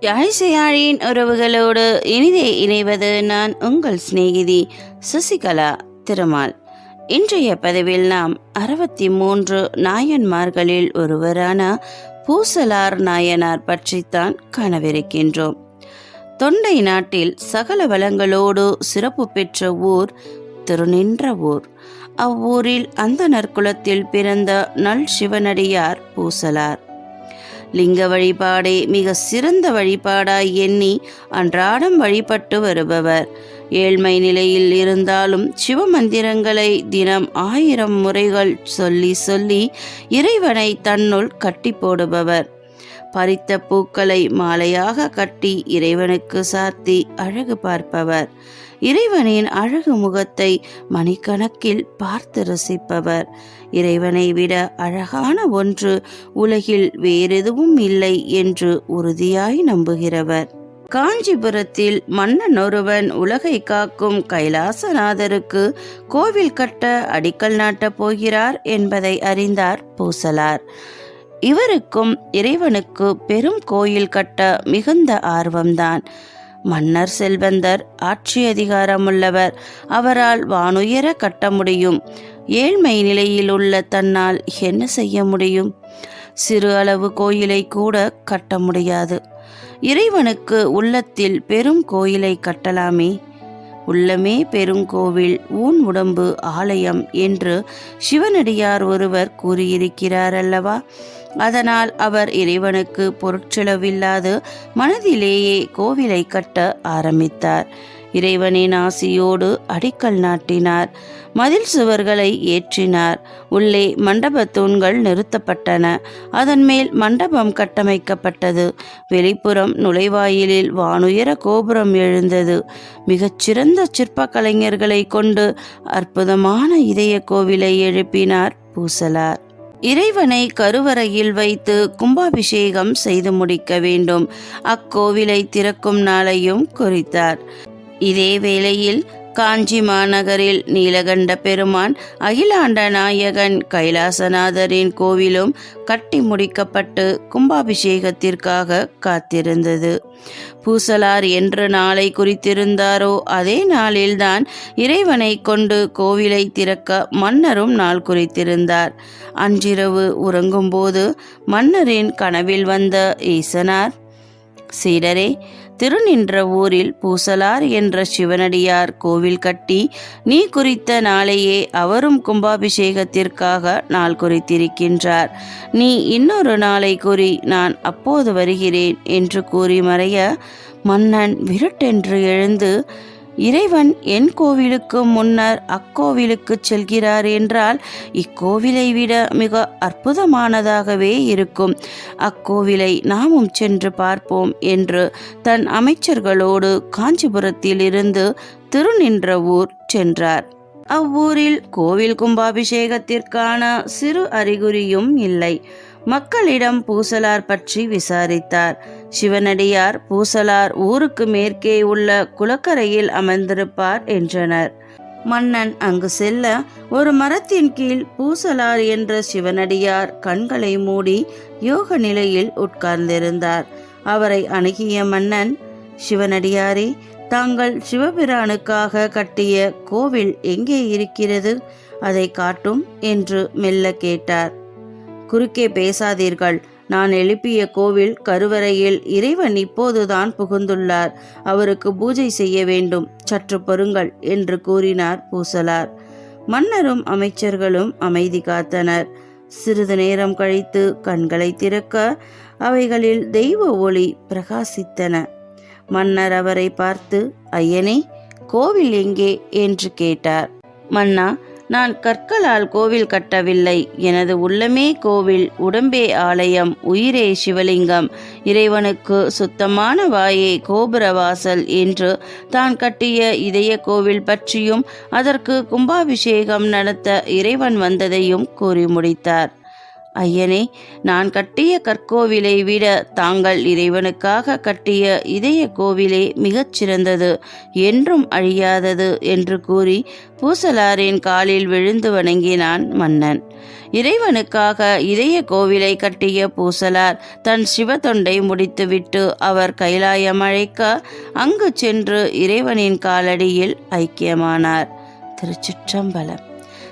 யாழிசையாழியின் உறவுகளோடு இனிதே இணைவது நான் உங்கள் சிநேகிதி சசிகலா திருமால். இன்றைய பதிவில் நாம் அறுபத்தி மூன்று நாயன்மார்களில் ஒருவரான பூசலார் நாயனார் பற்றித்தான் காணவிருக்கின்றோம். தொண்டை நாட்டில் சகல வளங்களோடு சிறப்பு பெற்ற ஊர் திருநின்ற ஊர். அவ்வூரில் அந்த நற்குலத்தில் பிறந்த நல் சிவனடியார் பூசலார். லிங்க வழிபாடே மிக சிறந்த வழிபாடாய் எண்ணி அன்றாடம் வழிபட்டு வருபவர். ஏழ்மை நிலையில் இருந்தாலும் சிவமந்திரங்களை தினம் ஆயிரம் முறைகள் சொல்லி சொல்லி இறைவனை தன்னுள் கட்டி போடுபவர். பறித்த பூக்களை மாலையாக கட்டி இறைவனுக்கு சாத்தி அழகு பார்ப்பவர். இறைவனின் அழகு முகத்தை மணிக்கணக்கில் பார்த்து ரசிப்பவர். இறைவனை விட அழகான ஒன்று உலகில் வேறெதுவும் இல்லை என்று உறுதியாய் நம்புகிறவர். காஞ்சிபுரத்தில் மன்னன் ஒருவன் உலகை காக்கும் கைலாசநாதருக்கு கோவில் கட்ட அடிக்கல் நாட்டப் போகிறார் என்பதை அறிந்தார் பூசலார். இவருக்கும் இறைவனுக்கு பெரும் கோயில் கட்ட மிகுந்த ஆர்வம்தான். மன்னர் செல்வந்தர் ஆட்சி அதிகாரமுள்ளவர் அவரால் வானுயர கட்ட முடியும். ஏழ்மை நிலையில் உள்ள தன்னால் என்ன செய்ய முடியும்? சிறு அளவு கோயிலை கூட கட்ட முடியாது. இறைவனுக்கு உள்ளத்தில் பெரும் கோயிலை கட்டலாமே? உள்ளமே பெருங்கோவில் ஊன் உடம்பு ஆலயம் என்று சிவனடியார் ஒருவர் கூறியிருக்கிறார் அல்லவா அதனால் அவர் இறைவனுக்கு பொருட்செலவில்லாது மனதிலேயே கோவிலை கட்ட ஆரம்பித்தார். இறைவனின் ஆசியோடு அடிக்கல் நாட்டினார். மதில் சுவர்களை ஏற்றினார். உள்ளே மண்டப தூண்கள் நிறுத்தப்பட்டன. அதன் மேல் மண்டபம் கட்டமைக்கப்பட்டது. வெளிப்புறம் நுழைவாயிலில் வானுயர கோபுரம் எழுந்தது. மிகச்சிறந்த சிற்ப கலைஞர்களை கொண்டு அற்புதமான இதய கோவிலை எழுப்பினார் பூசலார். இறைவனை கருவறையில் வைத்து கும்பாபிஷேகம் செய்து முடிக்க வேண்டும். அக்கோவிலை திறக்கும் நாளையும் குறித்தார். இதே வேளையில் காஞ்சி மாநகரில் நீலகண்ட பெருமான் அகிலாண்ட நாயகன் கைலாசநாதரின் கோவிலும் கட்டி முடிக்கப்பட்டு கும்பாபிஷேகத்திற்காக காத்திருந்தது. பூசலார் என்று நாளை குறித்திருந்தாரோ அதே நாளில்தான் இறைவனை கொண்டு கோவிலை திறக்க மன்னரும் நாள் குறித்திருந்தார். அன்றிரவு உறங்கும்போது மன்னரின் கனவில் வந்த ஈசனார் சீடரே திருநின்ற ஊரில் பூசலார் என்ற சிவனடியார் கோவில் கட்டி நீ குறித்த நாளையே அவரும் கும்பாபிஷேகத்திற்காக நாள் குறித்திருக்கின்றார். நீ இன்னொரு நாளை கூறி நான் அப்போது வருகிறேன் என்று கூறி மறைய மன்னன் விருட்டென்று எழுந்து இறைவன் என் கோவிலுக்கு முன்னர் அக்கோவிலுக்கு செல்கிறார் என்றால் இக்கோவிலை விட மிக அற்புதமானதாகவே இருக்கும். அக்கோவிலை நாமும் சென்று பார்ப்போம் என்று தன் அமைச்சர்களோடு காஞ்சிபுரத்தில் இருந்து திருநின்ற ஊர் சென்றார். அவ்வூரில் கோவில் கும்பாபிஷேகத்திற்கான சிறு அறிகுறியும் இல்லை. மக்களிடம் பூசலார் பற்றி விசாரித்தார். சிவனடியார் பூசலார் ஊருக்கு மேற்கே உள்ள குளக்கரையில் அமர்ந்திருப்பார் என்றனர். மன்னன் அங்கு செல்ல ஒரு மரத்தின் கீழ் பூசலார் என்ற சிவனடியார் கண்களை மூடி யோக நிலையில் உட்கார்ந்திருந்தார். அவரை அணுகிய மன்னன் சிவனடியாரே தாங்கள் சிவபிரானுக்காக கட்டிய கோவில் எங்கே இருக்கிறது? அதை காட்டும் என்று மெல்ல கேட்டார். குறுக்கே பேசாதீர்கள் நான் எழுப்பிய கோவில் கருவறையில் இறைவன் இப்போதுதான் புகுந்துள்ளார். அவருக்கு பூஜை செய்ய வேண்டும். சற்று பொறுங்கள் என்று கூறினார் பூசலார். மன்னரும் அமைச்சர்களும் அமைதி காத்தனர். சிறிது நேரம் கழித்து கண்களை திறக்க அவைகளில் தெய்வ ஒளி பிரகாசித்தன. மன்னர் அவரை பார்த்து ஐயனே கோவில் எங்கே? என்று கேட்டார். மன்னா நான் கற்களால் கோவில் கட்டவில்லை. எனது உள்ளமே கோவில் உடம்பே ஆலயம் உயிரே சிவலிங்கம். இறைவனுக்கு சுத்தமான வாயே கோபுரவாசல் என்று தான் கட்டிய இதய கோவில் பற்றியும் அதற்கு கும்பாபிஷேகம் நடத்த இறைவன் வந்ததையும் கூறி முடித்தார். ஐயனே நான் கட்டிய கற்கோவிலை விட தாங்கள் இறைவனுக்காக கட்டிய இதய கோவிலே மிகச் சிறந்தது என்றும் அழியாதது என்று கூறி பூசலாரின் காலில் விழுந்து வணங்கினான் மன்னன். இறைவனுக்காக இதய கோவிலை கட்டிய பூசலார் தன் சிவத்தொண்டை முடித்துவிட்டு அவர் கைலாயம் அழைக்க அங்கு சென்று இறைவனின் காலடியில் ஐக்கியமானார். திருச்சிற்றம்பலம்.